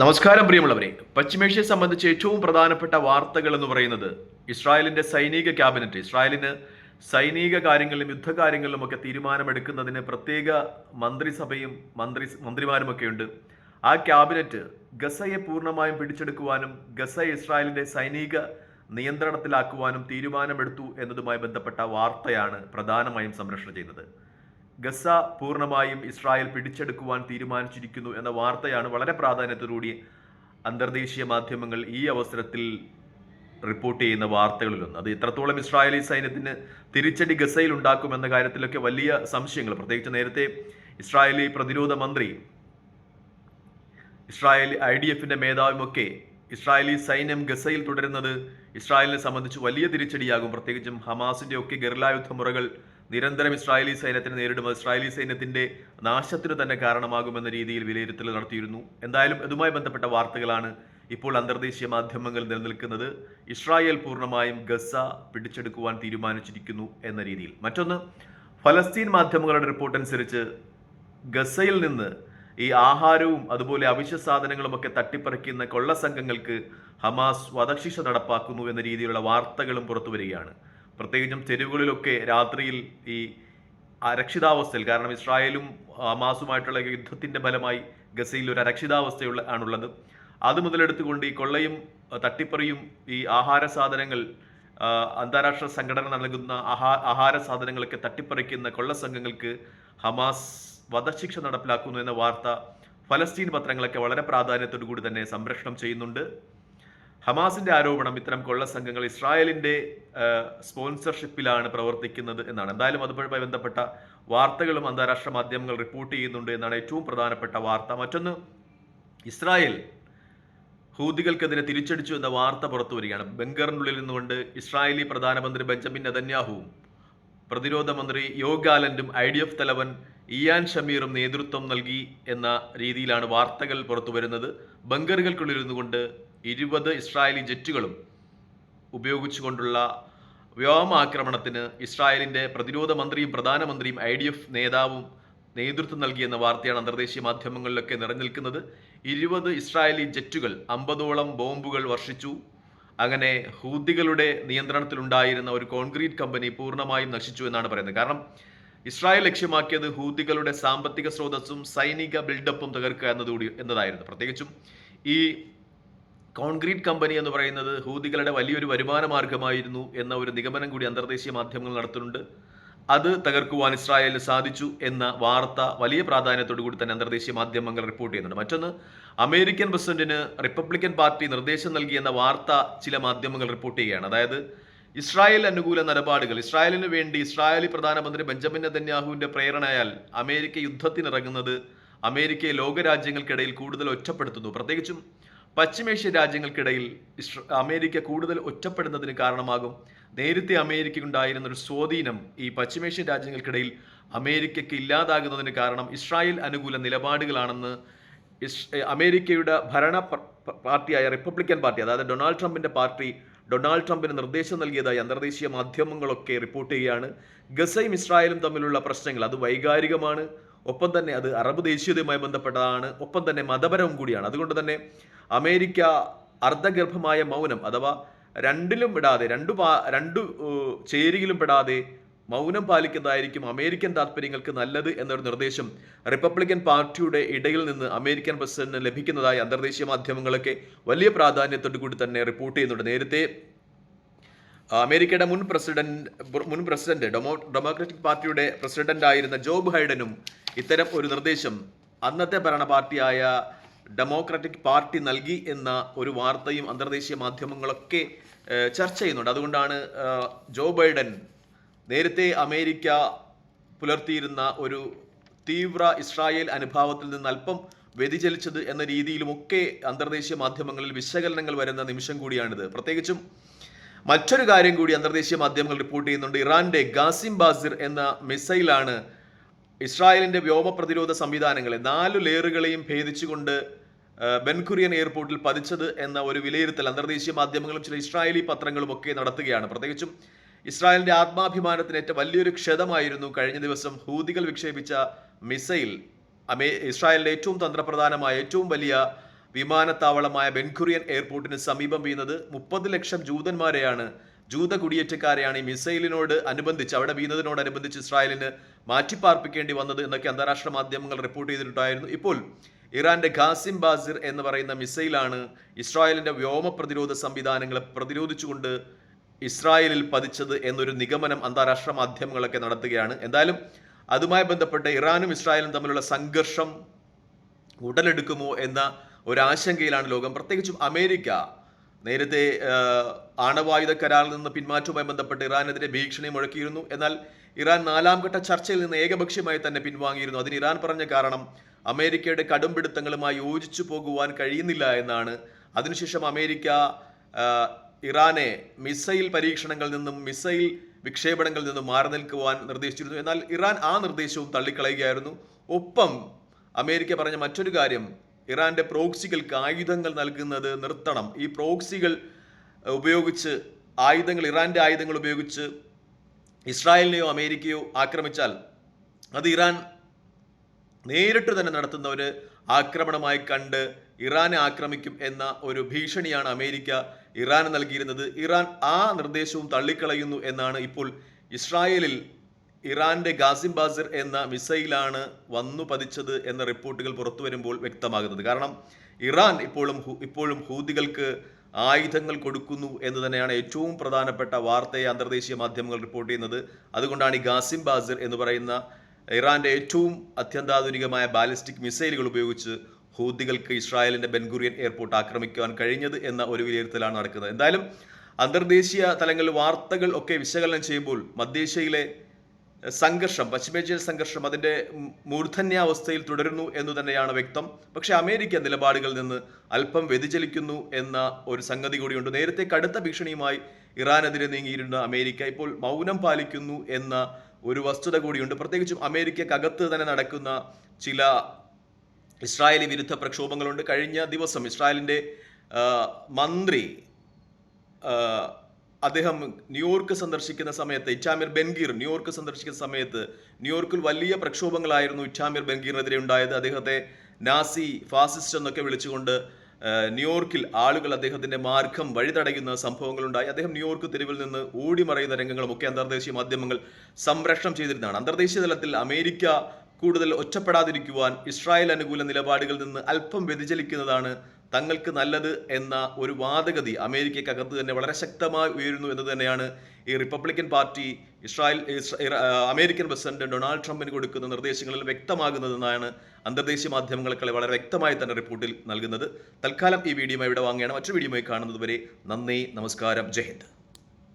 നമസ്കാരം പ്രിയമുള്ളവരെ. പശ്ചിമേഷ്യയെ സംബന്ധിച്ച് ഏറ്റവും പ്രധാനപ്പെട്ട വാർത്തകൾ എന്ന് പറയുന്നത് ഇസ്രായേലിന്റെ സൈനിക ക്യാബിനറ്റ്. ഇസ്രായേലിന് സൈനിക കാര്യങ്ങളിലും യുദ്ധകാര്യങ്ങളിലും ഒക്കെ തീരുമാനമെടുക്കുന്നതിന് പ്രത്യേക മന്ത്രിസഭയും മന്ത്രി മന്ത്രിമാരുമൊക്കെ ഉണ്ട് ആ ക്യാബിനറ്റ് ഗസയെ പൂർണമായും പിടിച്ചെടുക്കുവാനും ഗസ ഇസ്രായേലിന്റെ സൈനിക നിയന്ത്രണത്തിലാക്കുവാനും തീരുമാനമെടുത്തു എന്നതുമായി ബന്ധപ്പെട്ട വാർത്തയാണ് പ്രധാനമായും സംരക്ഷണം ചെയ്യുന്നത്. ഗസ പൂർണമായും ഇസ്രായേൽ പിടിച്ചെടുക്കുവാൻ തീരുമാനിച്ചിരിക്കുന്നു എന്ന വാർത്തയാണ് വളരെ പ്രാധാന്യത്തോടുകൂടി അന്തർദേശീയ മാധ്യമങ്ങൾ ഈ അവസരത്തിൽ റിപ്പോർട്ട് ചെയ്യുന്ന വാർത്തകളിലൊന്ന്. അത് എത്രത്തോളം ഇസ്രായേലി സൈന്യത്തിന് തിരിച്ചടി ഗസയിൽ ഉണ്ടാക്കും എന്ന കാര്യത്തിലൊക്കെ വലിയ സംശയങ്ങൾ. പ്രത്യേകിച്ച് നേരത്തെ ഇസ്രായേലി പ്രതിരോധ മന്ത്രി ഇസ്രായേലി ഐ ഡി എഫിന്റെ മേധാവുമൊക്കെ ഇസ്രായേലി സൈന്യം ഗസയിൽ തുടരുന്നത് ഇസ്രായേലിനെ സംബന്ധിച്ച് വലിയ തിരിച്ചടിയാകും. പ്രത്യേകിച്ചും ഹമാസിന്റെ ഒക്കെ ഗറില യുദ്ധമുറകൾ നിരന്തരം ഇസ്രായേലി സൈന്യത്തിന് നേരിടുമ്പോൾ ഇസ്രായേലി സൈന്യത്തിന്റെ നാശത്തിന് തന്നെ കാരണമാകുമെന്ന രീതിയിൽ വിലയിരുത്തൽ നടത്തിയിരുന്നു. എന്തായാലും ഇതുമായി ബന്ധപ്പെട്ട വാർത്തകളാണ് ഇപ്പോൾ അന്തർദേശീയ മാധ്യമങ്ങൾ നിലനിൽക്കുന്നത്. ഇസ്രായേൽ പൂർണമായും ഗസ പിടിച്ചെടുക്കുവാൻ തീരുമാനിച്ചിരിക്കുന്നു എന്ന രീതിയിൽ. മറ്റൊന്ന് ഫലസ്തീൻ മാധ്യമങ്ങളുടെ റിപ്പോർട്ട് അനുസരിച്ച് ഗസയിൽ നിന്ന് ഈ ആഹാരവും അതുപോലെ അവശ്യ സാധനങ്ങളുമൊക്കെ തട്ടിപ്പറിക്കുന്ന കൊള്ള സംഘങ്ങൾക്ക് ഹമാസ് വധശിക്ഷ നടപ്പാക്കുന്നു എന്ന രീതിയിലുള്ള വാർത്തകളും പുറത്തു വരികയാണ് പ്രത്യേകിച്ചും തെരുവുകളിലൊക്കെ രാത്രിയിൽ ഈ അരക്ഷിതാവസ്ഥയിൽ കാരണം ഇസ്രായേലും ഹമാസുമായിട്ടുള്ള യുദ്ധത്തിന്റെ ഫലമായി ഗസയിൽ ഒരു അരക്ഷിതാവസ്ഥയുള്ള ആണുള്ളത്. അത് മുതലെടുത്തുകൊണ്ട് ഈ കൊള്ളയും തട്ടിപ്പറിയും ഈ ആഹാര സാധനങ്ങൾ അന്താരാഷ്ട്ര സംഘടന നൽകുന്ന ആഹാ ആഹാര സാധനങ്ങളൊക്കെ തട്ടിപ്പറിക്കുന്ന കൊള്ള സംഘങ്ങൾക്ക് ഹമാസ് വധശിക്ഷ നടപ്പിലാക്കുന്നു എന്ന വാർത്ത ഫലസ്തീൻ പത്രങ്ങളൊക്കെ വളരെ പ്രാധാന്യത്തോടു കൂടി തന്നെ സംരക്ഷണം ചെയ്യുന്നുണ്ട്. ഹമാസിന്റെ ആരോപണം ഇത്തരം കൊള്ള സംഘങ്ങൾ ഇസ്രായേലിന്റെ സ്പോൺസർഷിപ്പിലാണ് പ്രവർത്തിക്കുന്നത് എന്നാണ്. എന്തായാലും അതുമായി ബന്ധപ്പെട്ട വാർത്തകളും അന്താരാഷ്ട്ര മാധ്യമങ്ങൾ റിപ്പോർട്ട് ചെയ്യുന്നുണ്ട് എന്നാണ് ഏറ്റവും പ്രധാനപ്പെട്ട വാർത്ത. മറ്റൊന്ന് ഇസ്രായേൽ ഹൂദികൾക്കെതിരെ തിരിച്ചടിച്ചു എന്ന വാർത്ത പുറത്തു വരികയാണ്. ബംഗറിനുള്ളിൽ നിന്നുകൊണ്ട് ഇസ്രായേലി പ്രധാനമന്ത്രി ബെഞ്ചമിൻ നെതന്യാഹുവും പ്രതിരോധ മന്ത്രി യോഗാലൻഡും ഐ ഡി എഫ് തലവൻ ഇയാൻ ഷമീറും നേതൃത്വം നൽകി എന്ന രീതിയിലാണ് വാർത്തകൾ പുറത്തു വരുന്നത്. ബങ്കറുകൾക്കുള്ളിലിരുന്നു കൊണ്ട് ഇരുപത് ഇസ്രായേലി ജെറ്റുകളും ഉപയോഗിച്ചുകൊണ്ടുള്ള വ്യോമാക്രമണത്തിന് ഇസ്രായേലിന്റെ പ്രതിരോധ മന്ത്രിയും പ്രധാനമന്ത്രിയും ഐ ഡി എഫ് നേതാവും നേതൃത്വം നൽകിയെന്ന വാർത്തയാണ് അന്തർദേശീയ മാധ്യമങ്ങളിലൊക്കെ നിറഞ്ഞിരിക്കുന്നത് ഇരുപത് ഇസ്രായേലി ജെറ്റുകൾ അമ്പതോളം ബോംബുകൾ വർഷിച്ചു. അങ്ങനെ ഹൂദികളുടെ നിയന്ത്രണത്തിലുണ്ടായിരുന്ന ഒരു കോൺക്രീറ്റ് കമ്പനി പൂർണമായും നശിച്ചു എന്നാണ് പറയുന്നത്. കാരണം ഇസ്രായേൽ ലക്ഷ്യമാക്കിയത് ഹൂതികളുടെ സാമ്പത്തിക സ്രോതസ്സും സൈനിക ബിൽഡപ്പും തകർക്കുക എന്നതുകൂടി എന്നതായിരുന്നു. പ്രത്യേകിച്ചും ഈ കോൺക്രീറ്റ് കമ്പനി എന്ന് പറയുന്നത് ഹൂതികളുടെ വലിയൊരു വരുമാന മാർഗമായിരുന്നു എന്ന ഒരു നിഗമനം കൂടി അന്തർദേശീയ മാധ്യമങ്ങൾ നടത്തുന്നുണ്ട്. അത് തകർക്കുവാൻ ഇസ്രായേലിന് സാധിച്ചു എന്ന വാർത്ത വലിയ പ്രാധാന്യത്തോടു കൂടി തന്നെ അന്തർദേശീയ മാധ്യമങ്ങൾ റിപ്പോർട്ട് ചെയ്യുന്നുണ്ട്. മറ്റൊന്ന് അമേരിക്കൻ പ്രസിഡന്റിന് റിപ്പബ്ലിക്കൻ പാർട്ടി നിർദ്ദേശം നൽകിയെന്ന വാർത്ത ചില മാധ്യമങ്ങൾ റിപ്പോർട്ട് ചെയ്യുകയാണ്. അതായത് ഇസ്രായേൽ അനുകൂല നിലപാടുകൾ. ഇസ്രായേലിന് വേണ്ടി ഇസ്രായേലി പ്രധാനമന്ത്രി ബെഞ്ചമിൻ നെതന്യാഹുവിന്റെ പ്രേരണയാൽ അമേരിക്ക യുദ്ധത്തിനിറങ്ങുന്നത് അമേരിക്കയെ ലോകരാജ്യങ്ങൾക്കിടയിൽ കൂടുതൽ ഒറ്റപ്പെടുത്തുന്നു. പ്രത്യേകിച്ചും പശ്ചിമേഷ്യ രാജ്യങ്ങൾക്കിടയിൽ അമേരിക്ക കൂടുതൽ ഒറ്റപ്പെടുന്നതിന് കാരണമാകും നേരത്തെ അമേരിക്കയ്ക്കുണ്ടായിരുന്ന ഒരു സ്വാധീനം ഈ പശ്ചിമേഷ്യൻ രാജ്യങ്ങൾക്കിടയിൽ അമേരിക്കയ്ക്ക് ഇല്ലാതാകുന്നതിന് കാരണം ഇസ്രായേൽ അനുകൂല നിലപാടുകളാണെന്ന് അമേരിക്കയുടെ ഭരണ പാർട്ടിയായ റിപ്പബ്ലിക്കൻ പാർട്ടി അതായത് ഡൊണാൾഡ് ട്രംപിന്റെ പാർട്ടി ഡൊണാൾഡ് ട്രംപിന് നിർദ്ദേശം നൽകിയതായി അന്തർദേശീയ മാധ്യമങ്ങളൊക്കെ റിപ്പോർട്ട് ചെയ്യുകയാണ്. ഗസയും ഇസ്രായേലും തമ്മിലുള്ള പ്രശ്നങ്ങൾ അത് വൈകാരികമാണ്. ഒപ്പം തന്നെ അത് അറബ് ദേശീയതയുമായി ബന്ധപ്പെട്ടതാണ്. ഒപ്പം തന്നെ മതപരവും കൂടിയാണ്. അതുകൊണ്ട് തന്നെ അമേരിക്ക അർദ്ധഗർഭമായ മൗനം അഥവാ രണ്ടിലും പെടാതെ രണ്ടു രണ്ടു ചേരിയിലും പെടാതെ മൗനം പാലിക്കുന്നതായിരിക്കും അമേരിക്കൻ താല്പര്യങ്ങൾക്ക് നല്ലത് എന്നൊരു നിർദ്ദേശം. റിപ്പബ്ലിക്കൻ പാർട്ടിയുടെ ഇടയിൽ നിന്ന് അമേരിക്കൻ പ്രസിഡന്റിന് ലഭിക്കുന്നതായി അന്തർദേശീയ മാധ്യമങ്ങളൊക്കെ വലിയ പ്രാധാന്യത്തോടു കൂടി തന്നെ റിപ്പോർട്ട് ചെയ്യുന്നുണ്ട്. നേരത്തെ അമേരിക്കയുടെ മുൻ പ്രസിഡന്റ് മുൻ പ്രസിഡന്റ് ഡെമോ ഡെമോക്രാറ്റിക് പാർട്ടിയുടെ പ്രസിഡന്റ് ആയിരുന്ന ജോബ് ഹൈഡനും ഇത്തരം ഒരു നിർദ്ദേശം അന്നത്തെ ഭരണ പാർട്ടിയായ ഡെമോക്രാറ്റിക് പാർട്ടി നൽകി എന്ന ഒരു വാർത്തയും അന്തർദേശീയ മാധ്യമങ്ങളൊക്കെ ചർച്ച ചെയ്യുന്നുണ്ട്. അതുകൊണ്ടാണ് ജോ ബൈഡൻ നേരത്തെ അമേരിക്ക പുലർത്തിയിരുന്ന ഒരു തീവ്ര ഇസ്രായേൽ അനുഭാവത്തിൽ നിന്ന് അല്പം വ്യതിചലിച്ചത് എന്ന രീതിയിലുമൊക്കെ അന്തർദേശീയ മാധ്യമങ്ങളിൽ വിശകലനങ്ങൾ വരുന്ന നിമിഷം കൂടിയാണിത്. പ്രത്യേകിച്ചും മറ്റൊരു കാര്യം കൂടി അന്തർദേശീയ മാധ്യമങ്ങൾ റിപ്പോർട്ട് ചെയ്യുന്നുണ്ട്. ഇറാന്റെ ഗാസിം ബാസിർ എന്ന മിസൈലാണ് ഇസ്രായേലിന്റെ വ്യോമ പ്രതിരോധ സംവിധാനങ്ങളെ നാലു ലെയറുകളെയും ഭേദിച്ചുകൊണ്ട് ബെൻകുറിയൻ എയർപോർട്ടിൽ പതിച്ചത് എന്ന ഒരു വിലയിരുത്തൽ അന്തർദേശീയ മാധ്യമങ്ങളും ചില ഇസ്രായേലി പത്രങ്ങളും ഒക്കെ നടത്തുകയാണ്. പ്രത്യേകിച്ചും ഇസ്രായേലിന്റെ ആത്മാഭിമാനത്തിന് ഏറ്റവും വലിയൊരു ക്ഷതമായിരുന്നു കഴിഞ്ഞ ദിവസം ഹൂതികൾ വിക്ഷേപിച്ച മിസൈൽ. അമേ ഇസ്രായേലിന്റെ ഏറ്റവും തന്ത്രപ്രധാനമായ ഏറ്റവും വലിയ വിമാനത്താവളമായ ബെൻഖുറിയൻ എയർപോർട്ടിന് സമീപം വീണത് മുപ്പത് ലക്ഷം ജൂതന്മാരെയാണ്. ജൂത കുടിയേറ്റക്കാരെയാണ് ഈ മിസൈലിനോട് അനുബന്ധിച്ച് അവിടെ വീണതിനോടനുബന്ധിച്ച് ഇസ്രായേലിന് മാറ്റിപ്പാർപ്പിക്കേണ്ടി വന്നത് എന്നൊക്കെ അന്താരാഷ്ട്ര മാധ്യമങ്ങൾ റിപ്പോർട്ട് ചെയ്തിട്ടുണ്ടായിരുന്നു. ഇപ്പോൾ ഇറാന്റെ ഖാസിം ബാസിർ എന്ന് പറയുന്ന മിസൈലാണ് ഇസ്രായേലിന്റെ വ്യോമ പ്രതിരോധ സംവിധാനങ്ങളെ പ്രതിരോധിച്ചുകൊണ്ട് ഇസ്രായേലിൽ പതിച്ചത് എന്നൊരു നിഗമനം അന്താരാഷ്ട്ര മാധ്യമങ്ങളൊക്കെ നടത്തുകയാണ്. എന്തായാലും അതുമായി ബന്ധപ്പെട്ട് ഇറാനും ഇസ്രായേലും തമ്മിലുള്ള സംഘർഷം ഉടലെടുക്കുമോ എന്ന ഒരാശങ്കയിലാണ് ലോകം. പ്രത്യേകിച്ചും അമേരിക്ക നേരത്തെ ആണവായുധ കരാറിൽ നിന്ന് പിന്മാറ്റവുമായി ബന്ധപ്പെട്ട് ഇറാനെതിരെ ഭീഷണി മുഴക്കിയിരുന്നു. എന്നാൽ ഇറാൻ നാലാം ഘട്ട ചർച്ചയിൽ നിന്ന് ഏകപക്ഷീയമായി തന്നെ പിൻവാങ്ങിയിരുന്നു. അതിന് ഇറാൻ പറഞ്ഞ കാരണം അമേരിക്കയുടെ കടുംപിടുത്തങ്ങളുമായി യോജിച്ചു പോകുവാൻ കഴിയുന്നില്ല എന്നാണ്. അതിനുശേഷം അമേരിക്ക ഇറാനെ മിസൈൽ പരീക്ഷണങ്ങളിൽ നിന്നും മിസൈൽ വിക്ഷേപണങ്ങളിൽ നിന്നും മാറി നിൽക്കുവാൻ നിർദ്ദേശിച്ചിരുന്നു. എന്നാൽ ഇറാൻ ആ നിർദ്ദേശവും തള്ളിക്കളയുകയായിരുന്നു. ഒപ്പം അമേരിക്ക പറഞ്ഞ മറ്റൊരു കാര്യം ഇറാന്റെ പ്രോക്സികൾക്ക് ആയുധങ്ങൾ നൽകുന്നത് നിർത്തണം. ഈ പ്രോക്സികൾ ഉപയോഗിച്ച് ആയുധങ്ങൾ ഇറാന്റെ ആയുധങ്ങൾ ഉപയോഗിച്ച് ഇസ്രായേലിനെയോ അമേരിക്കയോ ആക്രമിച്ചാൽ അത് ഇറാൻ നേരിട്ട് തന്നെ നടത്തുന്ന ഒരു ആക്രമണമായി കണ്ട് ഇറാനെ ആക്രമിക്കും എന്ന ഒരു ഭീഷണിയാണ് അമേരിക്ക ഇറാന് നൽകിയിരുന്നത്. ഇറാൻ ആ നിർദ്ദേശവും തള്ളിക്കളയുന്നു എന്നാണ് ഇപ്പോൾ ഇസ്രായേലിൽ ഇറാന്റെ ഗാസിം ബാസിർ എന്ന മിസൈലാണ് വന്നു പതിച്ചത് എന്ന റിപ്പോർട്ടുകൾ പുറത്തു വരുമ്പോൾ വ്യക്തമാകുന്നത്. കാരണം ഇറാൻ ഇപ്പോഴും ഇപ്പോഴും ഹൂതികൾക്ക് ആയുധങ്ങൾ കൊടുക്കുന്നു എന്ന് തന്നെയാണ് ഏറ്റവും പ്രധാനപ്പെട്ട വാർത്തയെ അന്തർദേശീയ മാധ്യമങ്ങൾ റിപ്പോർട്ട് ചെയ്യുന്നത്. അതുകൊണ്ടാണ് ഈ ഗാസിം ബാസിർ എന്ന് പറയുന്ന ഇറാന്റെ ഏറ്റവും അത്യന്താധുനികമായ ബാലിസ്റ്റിക് മിസൈലുകൾ ഉപയോഗിച്ച് ഹൂതികൾക്ക് ഇസ്രായേലിന്റെ ബെൻഗുറിയൻ എയർപോർട്ട് ആക്രമിക്കുവാൻ കഴിഞ്ഞത് എന്ന ഒരു വിലയിരുത്തലാണ് നടക്കുന്നത്. എന്തായാലും അന്തർദേശീയ തലങ്ങളിൽ വാർത്തകൾ ഒക്കെ വിശകലനം ചെയ്യുമ്പോൾ മധ്യേഷ്യയിലെ സംഘർഷം പശ്ചിമേഷ്യൻ സംഘർഷം അതിന്റെ ഉം മൂർധന്യാവസ്ഥയിൽ തുടരുന്നു എന്ന് തന്നെയാണ് വ്യക്തം. പക്ഷേ അമേരിക്ക നിലപാടുകളിൽ നിന്ന് അല്പം വ്യതിചലിക്കുന്നു എന്ന ഒരു സംഗതി കൂടിയുണ്ട്. നേരത്തെ കടുത്ത ഭീഷണിയുമായി ഇറാനെതിരെ നീങ്ങിയിരുന്ന അമേരിക്ക ഇപ്പോൾ മൗനം പാലിക്കുന്നു എന്ന ഒരു വസ്തുത കൂടിയുണ്ട്. പ്രത്യേകിച്ചും അമേരിക്കക്കകത്ത് തന്നെ നടക്കുന്ന ചില ഇസ്രായേലി വിരുദ്ധ പ്രക്ഷോഭങ്ങളുണ്ട്. കഴിഞ്ഞ ദിവസം ഇസ്രായേലിന്റെ മന്ത്രി അദ്ദേഹം ന്യൂയോർക്ക് സന്ദർശിക്കുന്ന സമയത്ത് ഇച്ചാമിർ ബെൻഗീർ ന്യൂയോർക്ക് സന്ദർശിക്കുന്ന സമയത്ത് ന്യൂയോർക്കിൽ വലിയ പ്രക്ഷോഭങ്ങളായിരുന്നു ഇച്ചാമിർ ബെൻഗീറിനെതിരെ ഉണ്ടായത്. അദ്ദേഹത്തെ നാസി ഫാസിസ്റ്റ് എന്നൊക്കെ വിളിച്ചുകൊണ്ട് ന്യൂയോർക്കിൽ ആളുകൾ അദ്ദേഹത്തിന്റെ മാർഗം വഴിതടയുന്ന സംഭവങ്ങളുണ്ടായി. അദ്ദേഹം ന്യൂയോർക്ക് തെരുവിൽ നിന്ന് ഓടിമറയുന്ന രംഗങ്ങളുമൊക്കെ അന്തർദേശീയ മാധ്യമങ്ങൾ സംരക്ഷണം ചെയ്തിരുന്നതാണ്. അന്തർദേശീയ തലത്തിൽ അമേരിക്ക കൂടുതൽ ഒറ്റപ്പെടാതിരിക്കുവാൻ ഇസ്രായേൽ അനുകൂല നിലപാടുകളിൽ നിന്ന് അല്പം വ്യതിചലിക്കുന്നതാണ് തങ്ങൾക്ക് നല്ലത് എന്ന ഒരു വാദഗതി അമേരിക്കക്കകത്ത് തന്നെ വളരെ ശക്തമായി ഉയരുന്നു എന്ന് തന്നെയാണ് ഈ Republican party Israel American president Donald ട്രംപിന് കൊടുക്കുന്ന നിർദ്ദേശങ്ങളിൽ വ്യക്തമാകുന്നതെന്നാണ് അന്തർദേശീയ മാധ്യമങ്ങളെ വളരെ വ്യക്തമായി തന്നെ റിപ്പോർട്ടിൽ നൽകുന്നത്. തൽക്കാലം ഈ വീഡിയോ ഇവിടെ വാങ്ങുകയാണ്. മറ്റൊരു വീഡിയോയുമായി കാണുന്നത് വരെ നന്ദി നമസ്കാരം. ജയ് ഹിന്ദ്.